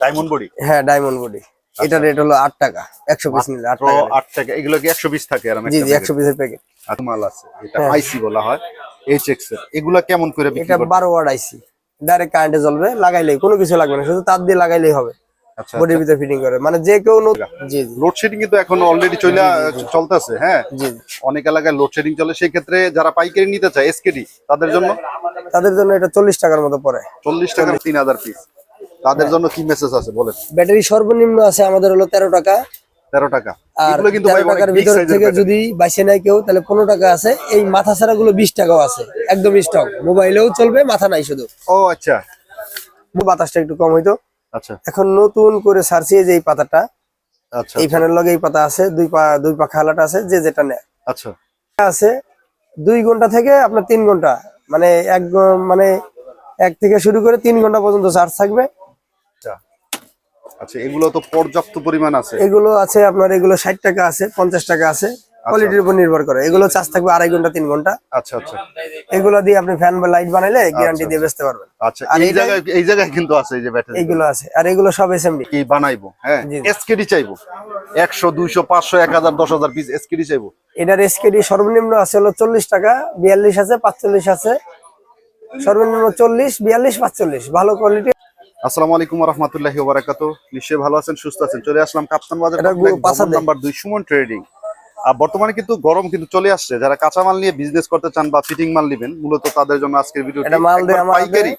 Diamond body হ্যাঁ diamond body এটা rate হলো আট টাকা একশো পিস নিলে আট টাকা। আট টাকা। এগুলো কি একশো বিশ থাকে জি জি? একশো পিসের প্যাকেট আর মাল আছে এটা হ্যাঁ। আইসি বলা হয় এইচ এক্সের। এগুলা কেমন করে বিক্রি এটা বারো ওয়ার্ড আইসি ডাইরেক্ট কারেন্টে জ্বলবে লাগাইলেই কোনো কিছু লাগবে না শুধু তার দিয়ে লাগাইলেই হবে। আচ্ছা বডির ভিতরে ফিটিং করে। মানে যে কেউ জি লোডশেডিং কিন্তু এখন অলরেডি চলে চলতেছে হ্যাঁ? জি জি। অনেক এলাকায় লোডশেডিং চলে সেই ক্ষেত্রে যারা পাইকারি নিতে চায় এসকেডি তাদের জন্য? তাদের জন্য এটা চল্লিশ টাকার মতো পড়ে। চল্লিশ টাকার তিন হাজার পিস তাদের জন্য কি মেসেজ আছে? বলেন। ব্যাটারি সর্বনিম্ন আছে আমাদের হলো তেরো টাকা। তেরো টাকা। আর এগুলো কিন্তু ভাই টাকার ভিতর থেকে যদি বাইসে নেয় কেউ তাহলে পনেরো টাকা আছে। এই মাথা ছাড়া গুলো বিশ টাকাও আছে একদম স্টক মোবাইলেও চলবে মাথা নাই শুধু। ও আচ্ছা। বাতাসটা একটু কম হইতো। আচ্ছা। এখন নতুন করে সার্চি যে এই পাতাটা। আচ্ছা এই ফ্যানের লগে এই পাতা আছে দুই পা দুই পাখা আলাটা আছে যে যেটা নেয়। আচ্ছা। আছে দুই ঘণ্টা থেকে আপনার তিন ঘণ্টা। মানে এক মানে এক থেকে শুরু করে তিন ঘণ্টা পর্যন্ত চার্জ থাকবে। আচ্ছা আচ্ছা এগুলো তো পর্যাপ্ত পরিমাণ আছে। এগুলো আছে আপনার এগুলো ষাট টাকা আছে পঞ্চাশ টাকা আছে। কোয়ালিটির উপর নির্ভর করে। এগুলো চার্জ থাকবে আড়াই ঘণ্টা তিন ঘণ্টা। আচ্ছা আচ্ছা। এগুলো দিয়ে আপনি ফ্যান বা লাইট বানাইলে গ্যারান্টি দিয়ে বেচতে পারবেন। আচ্ছা আর এই জায়গায় এই জায়গায় কিন্তু আছে এই যে ব্যাটারি এইগুলো আছে। আর এগুলো সব এসএমডি কি বানাইবো হ্যাঁ? এসকেডি চাইব। একশো দুইশো পাঁচশো এক হাজার দশ হাজার পিস এসকেডি চাইব। এটার এসকেডি সর্বনিম্ন আছে হলো চল্লিশ টাকা বিয়াল্লিশ আছে পাঁচচল্লিশ আছে। সর্বনিম্ন চল্লিশ বিয়াল্লিশ পাঁচচল্লিশ। ভালো কোয়ালিটি আসসালামু আলাইকুম রহমতুল্লাহি ওবারাকাতু। নিশ্চয়ই ভালো আছেন সুস্থ আছেন। চলে আসলাম কাপ্তান বাজার। নাম্বার দুই সুমন ট্রেডিং। আর বর্তমানে কিন্তু গরম কিন্তু চলে আসছে। যারা কাঁচামাল নিয়ে বিজনেস করতে চান বা ফিটিং মাল নেবেন মূলত তাদের জন্য আজকের ভিডিও পাইকারি।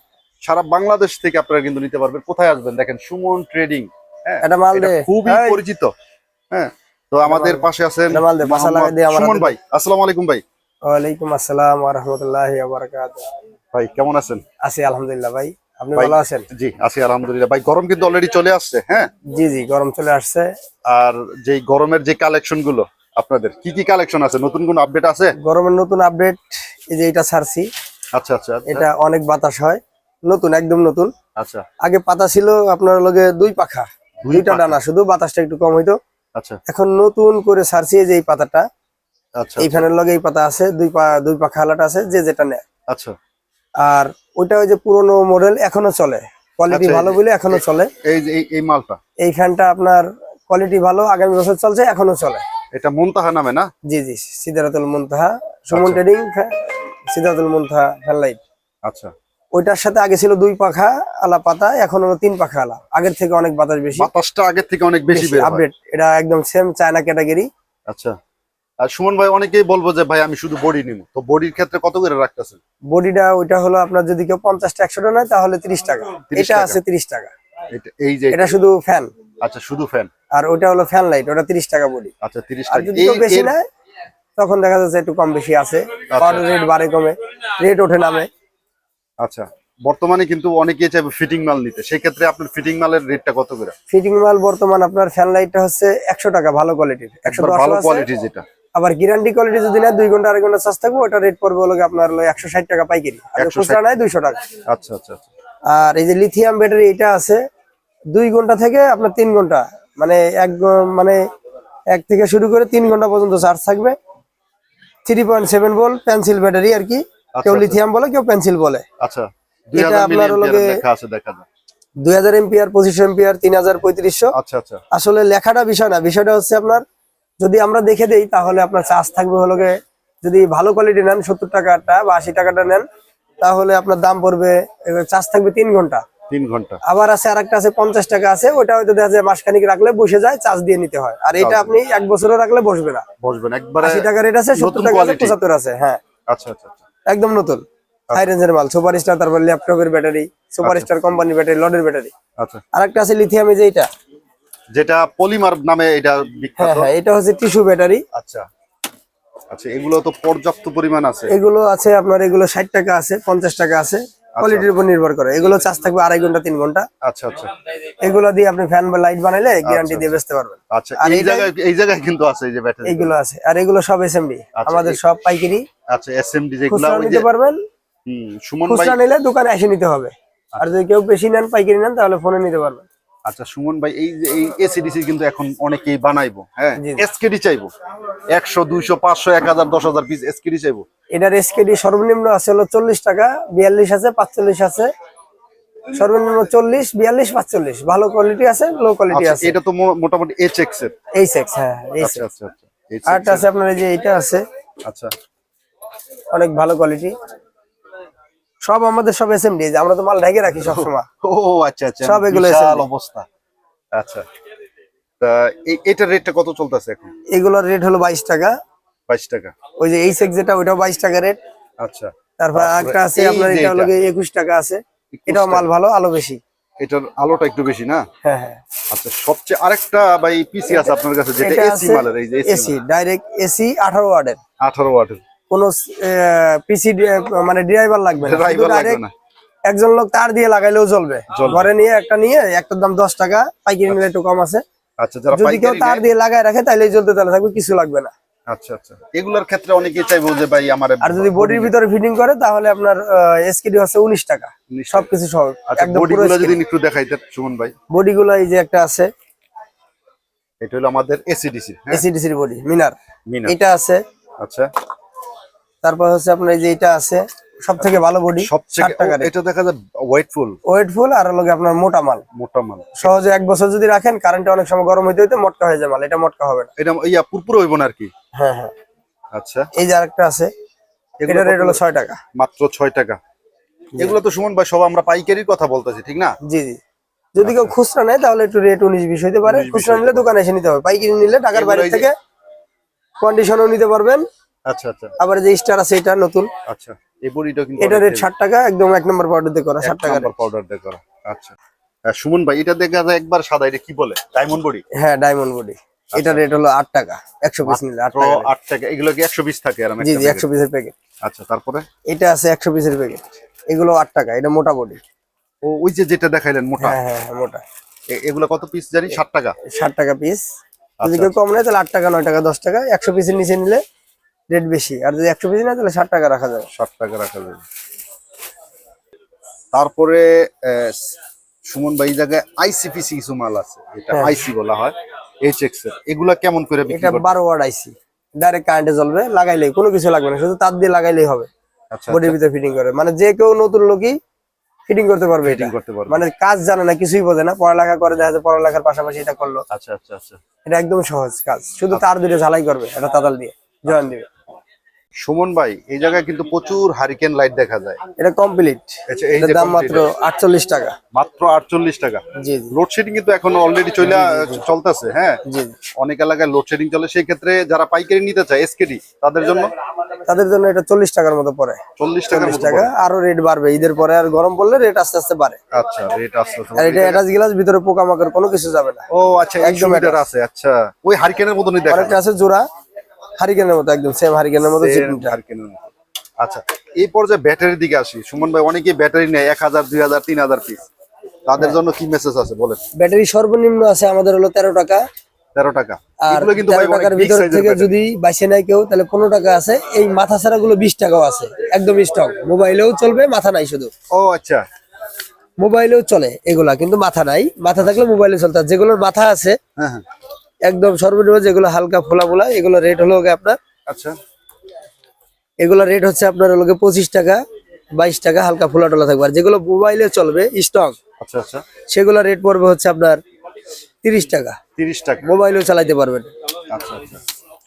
সারা বাংলাদেশ থেকে আপনারা কিন্তু নিতে পারবেন। কোথায় আসবেন? দেখেন সুমন ট্রেডিং। হ্যাঁ এটা মাল খুবই পরিচিত। হ্যাঁ তো আমাদের পাশে আছেন সুমন ভাই। আসসালামু আলাইকুম ভাই। ওয়ালাইকুম আসসালাম ওয়া রাহমাতুল্লাহি ওয়া বারাকাতুহু ভাই কেমন আছেন? আছি আলহামদুলিল্লাহ ভাই। আপনি ভালো আছেন? জি আছি আলহামদুলিল্লাহ। ভাই গরম কিন্তু অলরেডি চলে আসছে হ্যাঁ? জি জি গরম চলে আসছে। আর যেই গরমের যে কালেকশনগুলো আপনাদের কি কি কালেকশন আছে? নতুন কোন আপডেট আছে? গরমের নতুন আপডেট এই যে এটা ছাড়ছি। আচ্ছা আচ্ছা আচ্ছা, এটা অনেক বাতাস হয়। নতুন একদম নতুন। আচ্ছা। আগে পাতা ছিল আপনার লগে দুই পাখা দুই দুইটা ডানা শুধু বাতাসটা একটু কম হইতো। আচ্ছা। এখন নতুন করে ছাড়ছি এই যে এই পাতাটা। আচ্ছা। এই ফ্যানের লগে এই পাতা আছে দুই পা দুই পাখা আলাটা আছে যে যেটা নেয়। আচ্ছা। আর ওইটা ওই যে পুরোনো মডেল এখনও চলে। কোয়ালিটি আচ্ছা, ভালো বলে এখনও চলে। এই যে এই- মালটা? এইখানটা আপনার কোয়ালিটি ভালো আগামী বছর চলছে এখনও চলে। এটা মন্তাহা নামে না? জি জি সিদ্ধারাতুল মুনতাহা। সুমন আচ্ছা। Trading Sidratul Muntaha fan light আচ্ছা। ওইটার সাথে আগে ছিল দুই পাখা আলা পাতা এখন হলো তিন পাখা আলা। আগের থেকে অনেক বাতাস বেশি। বাতাসটা আগের থেকে অনেক বেশি আপডেট এটা একদম সেম চায়না ক্যাটাগরি আচ্ছা। আর সুমন ভাই অনেকেই বলব যে ভাই আমি শুধু বডি নিব। তো বডির ক্ষেত্রে কত করে রাখতেছেন? বডিটা ওইটা হলো আপনার যদি কেউ পঞ্চাশটা একশোটা নেয় তাহলে তিরিশ টাকা। এটা আছে তিরিশ টাকা। এটা এই যে এটা শুধু ফ্যান। আচ্ছা শুধু ফ্যান? আর ওইটা হলো ফ্যান লাইট ওটা তিরিশ টাকা বডি। আচ্ছা তিরিশ টাকা। যদি কেউ বেশি নেয় তখন দেখা যাচ্ছে একটু কম বেশি আছে। আচ্ছা। রেট বাড়ে কমে। রেট ওঠে নামে। আচ্ছা বর্তমানে কিন্তু অনেকেই চাইবে ফিটিং মাল নিতে। সেই ক্ষেত্রে আপনার ফিটিং মালের রেটটা কত করে? ফিটিং মাল বর্তমান আপনার ফ্যান লাইটটা হচ্ছে একশো টাকা ভালো কোয়ালিটির একশো ভালো কোয়ালিটি যেটা। আবার গ্যারান্টি কোয়ালিটি যদি নেয় দুই ঘণ্টা আড়াই ঘণ্টা চার্জ থাকবে ওটা রেট পড়বে হলো আপনার হলো একশো ষাট টাকা পাইকারি। আর খুচরা নেয় দুইশো টাকা। আচ্ছা আচ্ছা আচ্ছা। আর এই যে লিথিয়াম ব্যাটারি এটা আছে দুই ঘণ্টা থেকে আপনার তিন ঘণ্টা। মানে এক মানে এক থেকে শুরু করে তিন ঘণ্টা পর্যন্ত চার্জ থাকবে। Three point seven volt pencil battery আর কি। কেউ আচ্ছা। লিথিয়াম বলে কেউ পেন্সিল বলে। আচ্ছা এটা আপনার মিলিয়ন লগে- লেখা আছে দেখা যায় দুই হাজার এমপিআর পঁচিশশো এমপিআর তিন হাজার পঁয়ত্রিশশো। আচ্ছা আচ্ছা। আসলে লেখাটা বিষয় না বিষয়টা হচ্ছে আপনার যদি আমরা দেখে দেই তাহলে আপনার চার্জ থাকবে হলো যদি ভালো কোয়ালিটি নেন সত্তর টাকাটা বা আশি টাকাটা নেন তাহলে আপনার দাম পড়বে চার্জ থাকবে তিন ঘণ্টা। তিন ঘণ্টা। আবার আছে আরেকটা আছে পঞ্চাশ টাকা আছে ওটা হয়তো দেখা যায় মাসখানিক রাখলে বসে যায় চার্জ দিয়ে নিতে হয়। আর এটা আপনি এক বছরও রাখলে বসবে না। একবারে আশি টাকা রেট আছে সত্তর টাকা আছে পঁচাত্তর আছে হ্যাঁ। আচ্ছা আচ্ছা আচ্ছা। একদম নতুন। হাই রেঞ্জের মাল সুপার স্টার তারপর ল্যাপটপের ব্যাটারি সুপার স্টার কোম্পানির ব্যাটারি লডের ব্যাটারি। আচ্ছা। আরেকটা আছে লিথিয়ামে যে এটা। যেটা পলিমার নামে এটা হ্যাঁ বিখ্যাত। হ্যাঁ এটা হচ্ছে টিস্যু ব্যাটারি। আচ্ছা। আচ্ছা এগুলো তো পর্যাপ্ত পরিমাণ আছে। এগুলো আছে আপনার এগুলো ষাট টাকা আছে পঞ্চাশ টাকা আছে। কোয়ালিটির উপর নির্ভর করে। এগুলো চার্জ থাকবে আড়াই ঘণ্টা তিন ঘণ্টা। আচ্ছা আচ্ছা। এগুলো দিয়ে আপনি ফ্যান বা লাইট বানাইলে গ্যারান্টি দিয়ে বেচতে পারবেন। আচ্ছা আর এই জায়গায় এই জায়গায় কিন্তু আছে এই যে ব্যাটারি এগুলো আছে। আর এগুলো সব এসএমডি আচ্ছা, আমাদের সব পাইকারি। আচ্ছা এসএমডি যেগুলো যে নিতে পারবেন। হুম, সুমন ভাই খুচরা নিলে দোকানে এসে নিতে হবে। আর যদি কেউ বেশি নেন পাইকারি নেন তাহলে ফোনে নিতে পারবেন। আচ্ছা সুমন ভাই এই যে এই এসিডিসি কিন্তু এখন অনেকেই বানাইবো হ্যাঁ। এসকেডি চাইব। একশো দুইশো পাঁচশো এক হাজার দশ হাজার পিস এসকেডি চাইব। এটার এসকেডি সর্বনিম্ন আছে হলো চল্লিশ টাকা বিয়াল্লিশ আছে পাঁচচল্লিশ আছে। সর্বনিম্ন চল্লিশ বিয়াল্লিশ পাঁচচল্লিশ। ভালো কোয়ালিটি আছে লো কোয়ালিটি আচ্ছা আছে। এটা তো মোটামুটি এইচ এক্সের। এই সেক্স হ্যাঁ আচ্ছা আচ্ছা আচ্ছা আছে আপনার এই যে এইটা আছে। আচ্ছা। অনেক ভালো কোয়ালিটি সব আমাদের সব এসএমডি আমরা তো মাল ঢেকে রাখি সবসময় ও আচ্ছা আচ্ছা সব এগুলো অবস্থা। আচ্ছা। তা এটার রেটটা কত চলতেছে এখন? এগুলোর রেট হলো বাইশ টাকা। বাইশ টাকা। ওই যে এই সেক্স যেটা ওইটাও বাইশ টাকা রেট। আচ্ছা। তারপর একটা আছে আপনার এটা হলো এটা। একুশ টাকা আছে। এটাও মাল ভালো আলো বেশি। এটার আলোটা একটু বেশি না? হ্যাঁ হ্যাঁ। আচ্ছা সবচেয়ে আরেকটা ভাই পিসি আছে আপনার কাছে যেটা এসি মালের এই যে এসি ডাইরেক্ট এসি আঠারো ওয়ার্ডের আঠারো ওয়াটের কোনো পিসি মানে ড্রাইভার লাগবে না। একজন লোক তার দিয়ে লাগাইলেও চলবে। ঘরে নিয়ে একটা নিয়ে একটার দাম দশ টাকা পাইকারি নিলে একটু কম আছে। আচ্ছা যদি কেউ তার দিয়ে লাগাই রাখে তাহলে চলতে তাহলে থাকবে কিছু লাগবে না। আচ্ছা আচ্ছা। এগুলোর ক্ষেত্রে অনেকেই চাইব যে ভাই আমার আর যদি বডির ভিতরে ফিটিং করে তাহলে আপনার এসকেডি হচ্ছে উনিশ টাকা। 19 টাকা। সবকিছু সহ আচ্ছা একদম বডি যদি একটু সুমন ভাই। এই যে একটা আছে। এটা হলো আমাদের এসিডিসি হ্যাঁ? এসিডিসির বডি মিনার। মিনা এটা আছে। আচ্ছা। তারপর হচ্ছে আপনার যে এটা আছে সব থেকে ভালো বডি ষাট টাকা ও, এটা। দেখা যায় ওয়েটফুল ওয়েটফুল আর হলো গিয়ে আপনার মোটা মাল। মোটা মাল। সহজে এক বছর যদি রাখেন কারেন্টে অনেক সময় গরম হইতে হইতে মটকা হয়ে যায় মাল এটা মটকা হবে না। এটা ইয়া পুরপুর হইব না আর কি? হ্যাঁ হ্যাঁ। আচ্ছা। এই যে আরেকটা আছে এটা রেট হলো ছয় টাকা। মাত্র ছয় টাকা। এগুলো তো সুমন ভাই সব আমরা পাইকারির কথা বলতেছি ঠিক না? জি জি। যদি কেউ খুচরা নেয় তাহলে একটু রেট উনিশ বিশ হইতে পারে। 19 20 খুচরা নিলে দোকানে এসে নিতে হবে। পাইকারি নিলে টাকার বাইরে থেকে কন্ডিশনও নিতে পারবেন। আচ্ছা আচ্ছা। আবার যে স্টার আছে এটা নতুন। আচ্ছা এই বড়িটা কিন্তু এটা রেট ষাট টাকা একদম এক নম্বর পাউডার দিয়ে করা ষাট টাকা rate। পাউডার দিয়ে করা। আচ্ছা। সুমন ভাই এটা দেখা যায় একবার সাদা এটা কি বলে? ডায়মন্ড বডি হ্যাঁ ডায়মন্ড বডি এটা রেট হলো আট টাকা একশো পিস নিলে আট টাকা আট টাকা এগুলো কি একশো বিশ থাকে এরম জি জি packet? একশো পিসের প্যাকেট আচ্ছা তারপরে? এটা আছে একশো পিসের প্যাকেট এগুলো আট টাকা এটা মোটা বডি ও ওই যে যেটা দেখাইলেন মোটা? হ্যাঁ হ্যাঁ হ্যাঁ, মোটা। এগুলো কত পিস জানি? ষাট টাকা। ষাট টাকা পিস যদি আচ্ছা, কেউ কম নেয় তাহলে আট টাকা নয় টাকা দশ টাকা একশো পিসের নিচে নিলে রেট বেশি। আর যদি একশো পিস নেয় তাহলে ষাট টাকা রাখা যাবে। ষাট টাকা রাখা যাবে। তারপরে সুমন ভাই জায়গায় আইসিপিসি কিছু মাল আছে এটা হ্যাঁ। আইসি বলা হয় এইচ এক্সের। এগুলা কেমন করে বিক্রি এটা বারো ওয়ার্ড আইসি ডাইরেক্ট কারেন্টে জ্বলবে লাগাইলেই কোনো কিছু লাগবে না শুধু তার দিয়ে লাগাইলেই হবে। আচ্ছা বডির ভিতরে ফিটিং করে। মানে যে কেউ নতুন লোকই ফিটিং করতে পারবে ফিটিং করতে পারবে। মানে কাজ জানে না কিছুই বোঝে না। পড়ালেখা করে দেখা যায় পড়ালেখার পাশাপাশি এটা করল। আচ্ছা আচ্ছা আচ্ছা। এটা একদম সহজ কাজ। শুধু তার দুটো ঝালাই করবে এটা তাতাল দিয়ে জয়েন দিবে। সুমন ভাই এই জায়গায় কিন্তু প্রচুর হারিকেন লাইট দেখা যায়। এটা কমপ্লিট আচ্ছা এই এটার দাম মাত্র আটচল্লিশ টাকা। মাত্র আটচল্লিশ টাকা। জি লোডশেডিং কিন্তু এখন অলরেডি চলে চলতেছে হ্যাঁ? জি। অনেক এলাকায় লোডশেডিং চলে সেই ক্ষেত্রে যারা পাইকারি নিতে চায় এসকেডি তাদের জন্য? তাদের জন্য এটা চল্লিশ টাকার মতো পড়ে। চল্লিশ টাকার মতো টাকা। আরও রেট বাড়বে। ঈদের পরে আর গরম পড়লে রেট আস্তে আস্তে বাড়ে। আচ্ছা রেট আসতে আর এটা অ্যাটাচ গ্লাস ভিতরে পোকামাকড় কোনো কিছু যাবে না। ও আচ্ছা একদম মিটার আছে আচ্ছা। ওই হারিকেনের মতনই দেখা আরেকটা আছে জোড়া। হারিকেনের মতো একদম সেম হারিকেনের মতো হারিকেনের মতো। আচ্ছা এই পর্যায়ে ব্যাটারির দিকে আসি। সুমন ভাই অনেকেই ব্যাটারি নেয় এক হাজার দুই হাজার তিন হাজার পিস তাদের জন্য কি মেসেজ আছে বলেন? ব্যাটারি সর্বনিম্ন আছে আমাদের হলো তেরো টাকা। তেরো টাকা। আর কিন্তু টাকার ভিতর থেকে যদি বাইসে নেয় কেউ তাহলে পনেরো টাকা আছে। এই মাথা ছাড়া গুলো বিশ টাকাও আছে একদম স্টক মোবাইলেও চলবে মাথা নাই শুধু। ও আচ্ছা। মোবাইলেও চলে এগুলা কিন্তু মাথা নাই। মাথা থাকলে মোবাইলে চলতে যেগুলোর মাথা আছে হ্যাঁ হ্যাঁ। একদম সর্বনিম্ন যেগুলো হালকা ফোলা ফোলা এগুলো রেট হলো আপনার আচ্ছা। এগুলো রেট হচ্ছে আপনার হলো পঁচিশ টাকা বাইশ টাকা হালকা ফোলা টোলা থাকবে। আর যেগুলো মোবাইলে চলবে স্টক আচ্ছা আচ্ছা। সেগুলো রেট পড়বে হচ্ছে আপনার তিরিশ টাকা। তিরিশ টাকা। মোবাইলেও চালাইতে পারবেন। আচ্ছা আচ্ছা।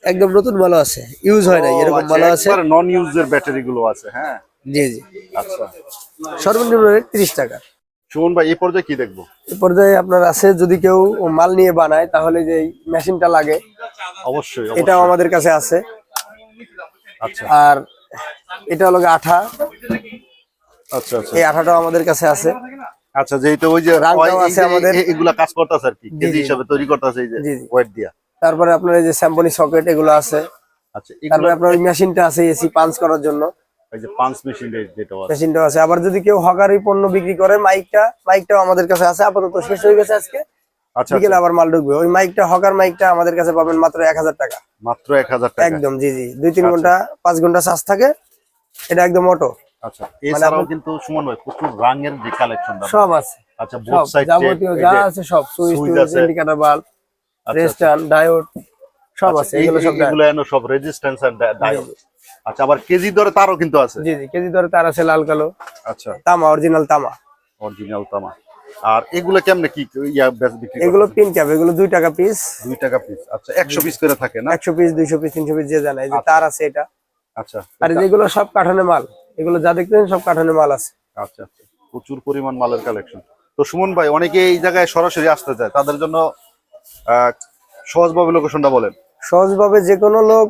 একদম নতুন ভালো আছে ইউজ হয় না এরকম ভালো আছে। নন ইউজের ব্যাটারি গুলো আছে হ্যাঁ? জি জি। আচ্ছা। সর্বনিম্ন রেট তিরিশ টাকা। সুমন ভাই এই পর্যায়ে কি দেখব? এই পর্যায়ে আপনার আছে যদি কেউ মাল নিয়ে বানায় তাহলে যে মেশিনটা লাগে অবশ্যই এটাও আমাদের কাছে আছে। আচ্ছা। আর এটা হলো আঠা। আচ্ছা আচ্ছা। এই আঠাটাও আমাদের কাছে আছে। আচ্ছা যেহেতু ওই যে রাংটাও আছে আমাদের। এগুলা কাজ করতেছে আর কি কেজি। হিসাবে তৈরি করতেছে এই যে। ওয়েট দিয়া। তারপরে আপনার এই যে স্যাম্পনি সকেট এগুলো আছে। আচ্ছা তারপরে আপনার ওই মেশিনটা আছে এসি পাঞ্চ করার জন্য। এই যে পাঁচ মেশিন যেটা আছে। মেশিনটাও আছে। আবার যদি কেউ হকারি পণ্য বিক্রি করে মাইকটা মাইকটাও আমাদের কাছে আছে। আপাতত শেষ হয়ে গেছে আজকে। আচ্ছা বিকেলে আবার মাল ঢুকবে। ওই মাইকটা হকার মাইকটা আমাদের কাছে পাবেন মাত্র এক হাজার টাকা। মাত্র টাকা। একদম জি জি। দুই তিন ঘণ্টা পাঁচ ঘণ্টা চার্জ থাকে। এটা একদম অটো আচ্ছা। এছাড়াও কিন্তু সুমন ভাই প্রচুর রাঙের যে কালেকশনটা সব আছে। আচ্ছা বোথ সাইড যাবতীয় যা আছে সব। সুইচ সুইচ টুইচ ইন্ডিকেটর বাল্ব আচ্ছা, ডায়োড সব আছে। এগুলো সব এগুলো সব রেজিস্ট্যান্স আর ডায়োড আচ্ছা আবার কেজি দরে তারও কিন্তু আছে। জি জি কেজি দরে তার আছে লাল কালো। আচ্ছা। তামা অরিজিনাল তামা। অরিজিনাল তামা। আর এগুলো কেমনে কি ইয়া বিক্রি এগুলো পিন ক্যাপ এগুলো দুই টাকা পিস দুই টাকা পিস আচ্ছা একশো পিস করে থাকে না? একশো পিস দুইশো পিস তিনশো পিস যে জানে এই যে তার আছে এটা। আচ্ছা আর যেগুলো সব কাঠানে মাল এগুলো যা দেখতেছেন সব কাঠানে মাল আছে। আচ্ছা আচ্ছা। প্রচুর পরিমাণ মালের কালেকশন তো সুমন ভাই অনেকে এই জায়গায় সরাসরি আসতে চায়। তাদের জন্য সহজভাবে লোকেশনটা বলেন। সহজভাবে যে কোনো লোক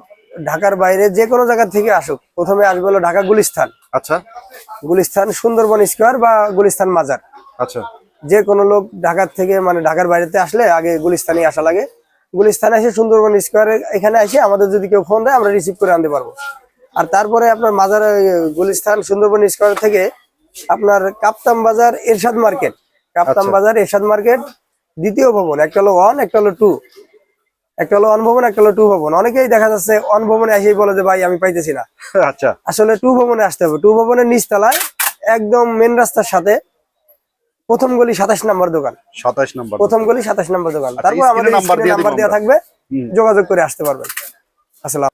ঢাকার বাইরে যে কোনো জায়গা থেকে আসুক প্রথমে আসবে হলো ঢাকা গুলিস্তান। আচ্ছা। গুলিস্তান সুন্দরবন স্কোয়ার বা গুলিস্তান মাজার। আচ্ছা। যে কোনো লোক ঢাকার থেকে মানে ঢাকার বাইরেতে আসলে আগে গুলিস্তানে আসা লাগে। গুলিস্তানে এসে সুন্দরবন স্কোয়ারে এখানে এসে আমাদের যদি কেউ ফোন দেয় আমরা রিসিভ করে আনতে পারব। আর তারপরে আপনার মাজার গুলিস্তান সুন্দরবন স্কোয়ার থেকে আপনার কাপ্তাম বাজার এরশাদ মার্কেট। কাপ্তাম আচ্ছা। বাজার এরশাদ মার্কেট দ্বিতীয় ভবন একটা হলো ওয়ান একটা হলো টু একটা হলো অনভবন একটা হলো টু ভবন অনেকেই দেখা যাচ্ছে অনভবনে এসেই বলে যে ভাই আমি পাইতেছি না। আচ্ছা। আসলে টু ভবনে আসতে হবে। টু ভবনের নিচতলায় একদম মেন রাস্তার সাথে প্রথম গলি সাতাশ নাম্বার দোকান। সাতাশ নাম্বার প্রথম গলি সাতাশ নাম্বার দোকান। আচ্ছা, তারপর আমাদের নাম্বার দেওয়া থাকবে। যোগাযোগ করে আসতে পারবেন। আসসালাম।